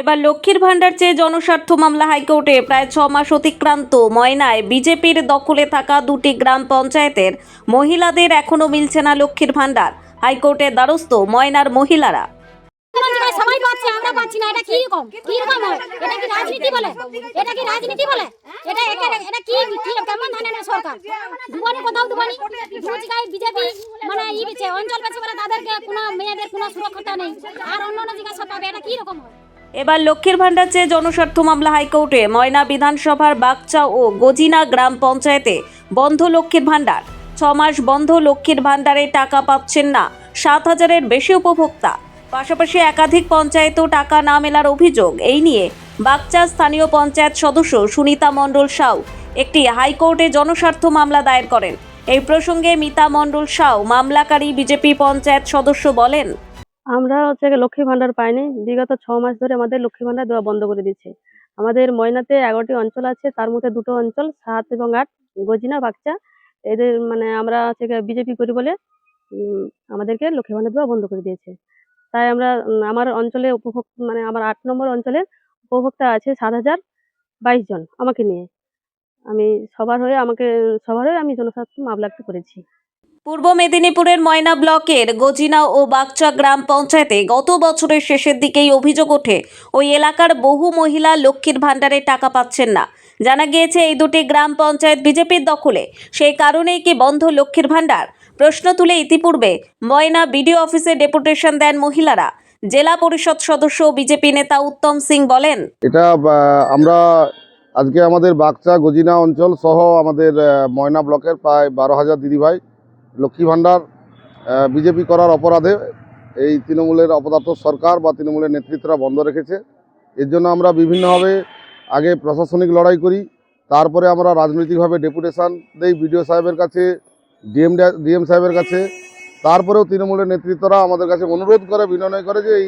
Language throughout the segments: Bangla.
এবার লক্ষ্মীর ভাণ্ডার চেয়ে জনস্বার্থ মামলা হাইকোর্টে প্রায় ছ মাস অতিক্রান্ত। ময়নায় বিজেপির দখলে থাকা দুটি গ্রাম পঞ্চায়েতের মহিলাদের এখনও মিলছে না লক্ষ্মীর ভাণ্ডার। হাইকোর্টের দ্বারস্থ ময়নার মহিলারা। এবার লক্ষ্মীর ভাণ্ডার চেয়ে জনস্বার্থ মামলা হাইকোর্টে, ময়না বিধানসভার বাগচা ও গজিনা গ্রাম পঞ্চায়েতে বন্ধ লক্ষ্মীর ভাণ্ডার। ছ মাস বন্ধ লক্ষ্মীর ভাণ্ডারে টাকা পাচ্ছেন না, সাত হাজারের বেশি উপভোক্তা। পাশাপাশি একাধিক পঞ্চায়েতেও টাকা না মেলার অভিযোগ, এই নিয়ে বাগচা স্থানীয় পঞ্চায়েত সদস্য সুনিতা মণ্ডল সাউ একটি হাইকোর্টে জনস্বার্থ মামলা দায়ের করেন। এই প্রসঙ্গে মিতা মণ্ডল সাউ, মামলাকারী বিজেপি পঞ্চায়েত সদস্য বলেন আমরা হচ্ছে লক্ষ্মী ভান্ডার পাইনি। বিগত ছ মাস ধরে আমাদের লক্ষ্মী ভান্ডার দেওয়া বন্ধ করে দিচ্ছে। আমাদের ময়নাতে এগারোটি অঞ্চল আছে, তার মধ্যে দুটো অঞ্চল, সাত এবং আট, গজিনা, বাগচা। এদের মানে আমরা হচ্ছে বিজেপি করি বলে আমাদেরকে লক্ষ্মী ভান্ডার দেওয়া বন্ধ করে দিয়েছে। তাই আমরা আমার অঞ্চলে উপভোগ মানে আমার আট নম্বর অঞ্চলের উপভোক্তা আছে সাত হাজার বাইশ জন আমাকে নিয়ে। আমি সবার হয়ে, আমাকে, সবার হয়ে আমি জনস্বার্থ মামলা করেছি। পূর্ব মেদিনীপুরের ময়না ব্লকের গজিনা ও বাগচা গ্রাম পঞ্চায়েতে গত বছরের শেষের দিকেই অভিযোগ ওঠে, ওই এলাকার বহু মহিলা লক্ষ্মীর ভাণ্ডারে টাকা পাচ্ছেন না। জানা গিয়েছে, এই দুটি গ্রাম পঞ্চায়েত বিজেপির দখলে। সেই কারণেই কি বন্ধ লক্ষ্মীর ভাণ্ডার? প্রশ্ন তুলে ইতিপূর্বে ময়না বিডিও অফিসে ডেপুটেশন দেন মহিলারা। জেলা পরিষদ সদস্য বিজেপি নেতা উত্তম সিং বলেন, এটা আমরা আজকে আমাদের বাগচা গজিনা অঞ্চল সহ আমাদের ময়না ব্লকের প্রায় বারো হাজার দিদিভাই লক্ষ্মী ভাণ্ডার বিজেপি করার অপরাধে এই তৃণমূলের অপদার্থ সরকার বা তৃণমূলের নেতৃত্বরা বন্ধ রেখেছে। এর জন্য আমরা বিভিন্নভাবে আগে প্রশাসনিক লড়াই করি, তারপরে আমরা রাজনৈতিকভাবে ডেপুটেশন দেই বিডিও সাহেবের কাছে, ডিএম ডিএম সাহেবের কাছে। তারপরেও তৃণমূলের নেতৃত্বরা আমাদের কাছে অনুরোধ করে, বিনয় করে যে এই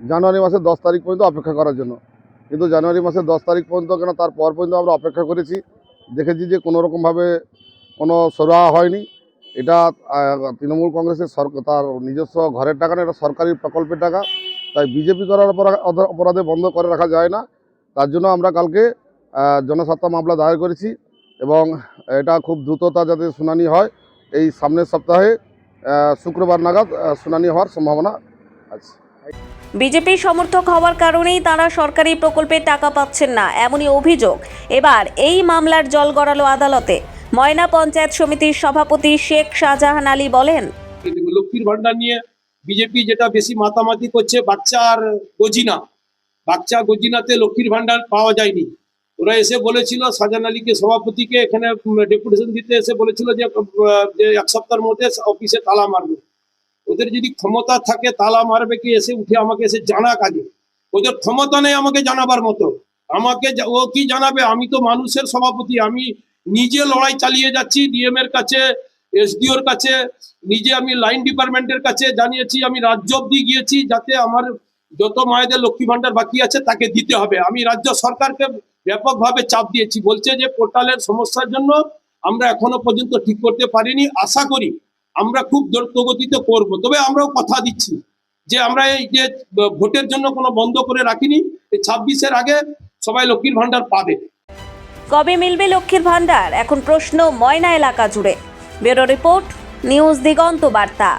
জানুয়ারি মাসের দশ তারিখ পর্যন্ত অপেক্ষা করার জন্য। কিন্তু জানুয়ারি মাসের দশ তারিখ পর্যন্ত কেন তারপর পর্যন্ত আমরা অপেক্ষা করেছি, দেখেছি যে কোনো রকমভাবে কোনো সরবরাহ হয়নি। এটা তৃণমূল কংগ্রেসের সরকার তার নিজস্ব ঘরের টাকা না, এটা সরকারি প্রকল্পের টাকা। তাই বিজেপি করার অপরাধে বন্ধ করে রাখা যায় না। তার জন্য আমরা কালকে জনস্বার্থ মামলা দায়ের করেছি এবং এটা খুব দ্রুততা যাতে শুনানি হয়। এই সামনের সপ্তাহে শুক্রবার নাগাদ শুনানি হওয়ার সম্ভাবনা আছে। বিজেপি সমর্থক হওয়ার কারণেই তারা সরকারি প্রকল্পে টাকা পাচ্ছেন না, এমনই অভিযোগ। এবার এই মামলার জল গড়ালো আদালতে। ময়না পঞ্চায়েত সমিতির সভাপতি শেখ শাহজাহান আলী বলেন, লক্ষ্মীর ভান্ডার নিয়ে বিজেপি যেটা বেশি মাতামাতি করছে, বাচ্চা আর গজিনা। বাচ্চা গজিনাতে লক্ষ্মীর ভান্ডার পাওয়া যায়নি। ওরা এসে বলেছিল সাজান আলীকে সভাপতিকে এখানে ডেপুটেশন দিতে এসে বলেছিল যে এক সপ্তাহের মধ্যে অফিসে তালা মারবে। ওদের যদি ক্ষমতা থাকে, তালা মারবে কি? এসে উঠে আমাকে এসে জানা কাজে। ওদের ক্ষমতা নেই আমাকে জানাবার মতো। আমাকে ও কি জানাবে? আমি তো মানুষের সভাপতি, আমি নিজে লড়াই চালিয়ে যাচ্ছি ডিএম এর কাছে এসডিওর কাছে, নিজে আমি লাইন ডিপার্টমেন্টের কাছে জানিয়েছি, আমি রাজ্য অব্দি গিয়েছি যাতে আমার যত মায়েদের লক্ষ্মী ভান্ডার বাকি আছে তাকে দিতে হবে। আমি রাজ্য সরকারকে ব্যাপকভাবে চাপ দিয়েছি, বলছে যে পোর্টালের সমস্যার জন্য আমরা এখনও পর্যন্ত ঠিক করতে পারিনি। আশা করি আমরা খুব দ্রুত গতিতে করব। তবে আমরাও কথা দিচ্ছি যে আমরা এই যে ভোটের জন্য কোনো বন্ধ করে রাখিনি, এই ছাব্বিশের আগে সবাই লক্ষ্মীর ভান্ডার পাবে। কবে মিলবে লক্ষ্মীর ভাণ্ডার? এখন প্রশ্ন ময়না এলাকা জুড়ে। ব্যুরো রিপোর্ট নিউজ দিগন্ত বার্তা।